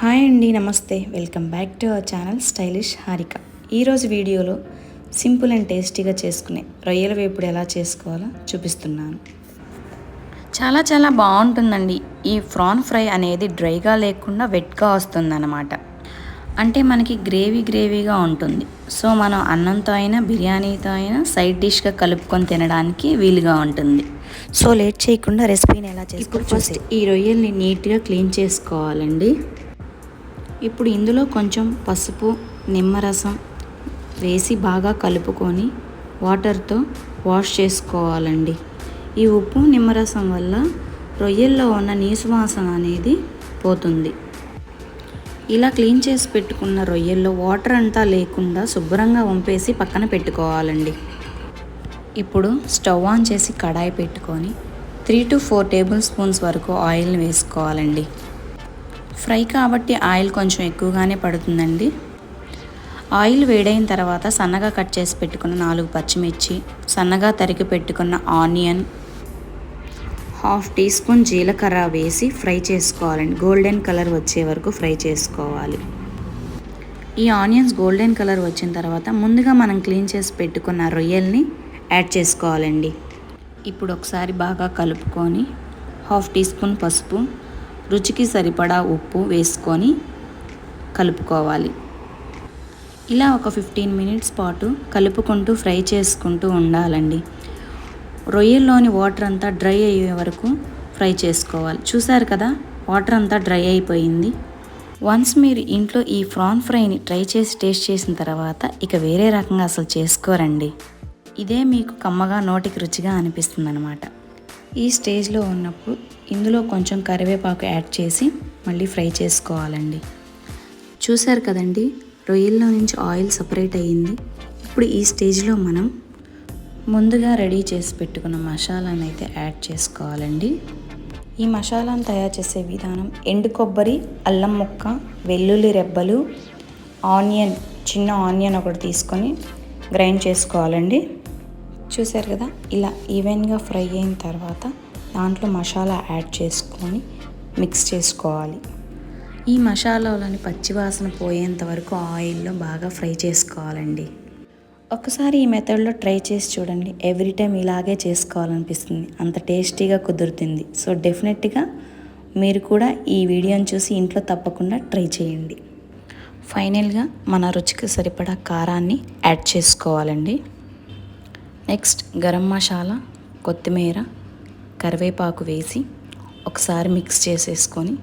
Hi అండి నమస్తే. Welcome back to our channel stylish Harika. ఈరోజు వీడియోలో సింపుల్ అండ్ టేస్టీగా చేసుకునే రొయ్యల వేపుడు ఎలా చేసుకోవాలో చూపిస్తున్నాను. చాలా చాలా బాగుంటుందండి. ఈ ఫ్రాన్ ఫ్రై అనేది డ్రైగా లేకుండా వెట్గా వస్తుందన్నమాట. అంటే మనకి గ్రేవీ గ్రేవీగా ఉంటుంది. సో మనం అన్నంతో అయినా బిర్యానీతో అయినా సైడ్ డిష్గా కలుపుకొని తినడానికి వీలుగా ఉంటుంది. సో లేట్ చేయకుండా రెసిపీని ఎలా చేసుకో ఫస్ట్ ఈ రొయ్యల్ని నీట్గా క్లీన్ చేసుకోవాలండి. ఇప్పుడు ఇందులో కొంచెం పసుపు నిమ్మరసం వేసి బాగా కలుపుకొని వాటర్తో వాష్ చేసుకోవాలండి. ఈ ఉప్పు నిమ్మరసం వల్ల రొయ్యల్లో ఉన్న నీసు వాసన అనేది పోతుంది. ఇలా క్లీన్ చేసి పెట్టుకున్న రొయ్యల్లో వాటర్ అంతా లేకుండా శుభ్రంగా వంపేసి పక్కన పెట్టుకోవాలండి. ఇప్పుడు స్టవ్ ఆన్ చేసి కడాయి పెట్టుకొని three to four table spoons వరకు ఆయిల్ని వేసుకోవాలండి. ఫ్రై కాబట్టి ఆయిల్ కొంచెం ఎక్కువగానే పడుతుందండి. ఆయిల్ వేడైన తర్వాత సన్నగా కట్ చేసి పెట్టుకున్న నాలుగు పచ్చిమిర్చి సన్నగా తరిగి పెట్టుకున్న ఆనియన్ హాఫ్ టీ స్పూన్ జీలకర్ర వేసి ఫ్రై చేసుకోవాలండి. గోల్డెన్ కలర్ వచ్చే వరకు ఫ్రై చేసుకోవాలి. ఈ ఆనియన్స్ గోల్డెన్ కలర్ వచ్చిన తర్వాత ముందుగా మనం క్లీన్ చేసి పెట్టుకున్న రొయ్యల్ని యాడ్ చేసుకోవాలండి. ఇప్పుడు ఒకసారి బాగా కలుపుకొని హాఫ్ టీ స్పూన్ పసుపు రుచికి సరిపడా ఉప్పు వేసుకొని కలుపుకోవాలి. ఇలా ఒక ఫిఫ్టీన్ మినిట్స్ పాటు కలుపుకుంటూ ఫ్రై చేసుకుంటూ ఉండాలండి. రొయ్యల్లోని వాటర్ అంతా డ్రై అయ్యే వరకు ఫ్రై చేసుకోవాలి. చూసారు కదా వాటర్ అంతా డ్రై అయిపోయింది. వన్స్ మీరు ఇంట్లో ఈ ఫ్రాన్ ఫ్రైని ట్రై చేసి టేస్ట్ చేసిన తర్వాత ఇక వేరే రకంగా అసలు చేసుకోరండి. ఇదే మీకు కమ్మగా నోటికి రుచిగా అనిపిస్తుంది అనమాట ఈ స్టేజ్లో ఉన్నప్పుడు ఇందులో కొంచెం కరివేపాకు యాడ్ చేసి మళ్ళీ ఫ్రై చేసుకోవాలండి. చూసారు కదండి రొయ్యల్లో నుంచి ఆయిల్ సపరేట్ అయ్యింది. ఇప్పుడు ఈ స్టేజ్లో మనం ముందుగా రెడీ చేసి పెట్టుకున్న మసాలాను అయితే యాడ్ చేసుకోవాలండి. ఈ మసాలాను తయారు చేసే విధానం ఎండు కొబ్బరి అల్లం ముక్క వెల్లుల్లి రెబ్బలు ఆనియన్ చిన్న ఆనియన్ ఒకటి తీసుకొని గ్రైండ్ చేసుకోవాలండి. చూసారు కదా ఇలా ఈవెన్గా ఫ్రై అయిన తర్వాత దాంట్లో మసాలా యాడ్ చేసుకొని మిక్స్ చేసుకోవాలి. ఈ మసాలాలోని పచ్చివాసన పోయేంత వరకు ఆయిల్లో బాగా ఫ్రై చేసుకోవాలండి. ఒకసారి ఈ మెథడ్లో ట్రై చేసి చూడండి ఎవ్రీ టైం ఇలాగే చేసుకోవాలనిపిస్తుంది. అంత టేస్టీగా కుదురుతుంది. సో డెఫినెట్గా మీరు కూడా ఈ వీడియోని చూసి ఇంట్లో తప్పకుండా ట్రై చేయండి. ఫైనల్గా మన రుచికి సరిపడా కారాన్ని యాడ్ చేసుకోవాలండి. నెక్స్ట్ గరం మసాలా కొత్తిమీర కరివేపాకు వేసి ఒకసారి మిక్స్ చేసేసుకొని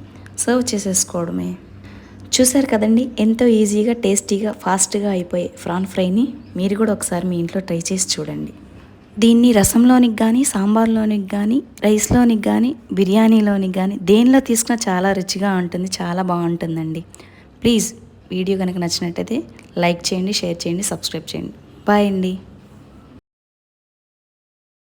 సర్వ్ చేసేసుకోవడమే. చూసారు కదండి ఎంతో ఈజీగా టేస్టీగా ఫాస్ట్గా అయిపోయే ఫ్రాన్ ఫ్రైని మీరు కూడా ఒకసారి మీ ఇంట్లో ట్రై చేసి చూడండి. దీన్ని రసంలోనికి కానీ సాంబార్లోనికి కానీ రైస్లోనికి కానీ బిర్యానీలోనికి కానీ దేనిలో తీసుకున్నా చాలా రుచిగా ఉంటుంది చాలా బాగుంటుందండి. ప్లీజ్ వీడియో కనుక నచ్చినట్టయితే లైక్ చేయండి షేర్ చేయండి సబ్స్క్రైబ్ చేయండి. బాయ్ అండి.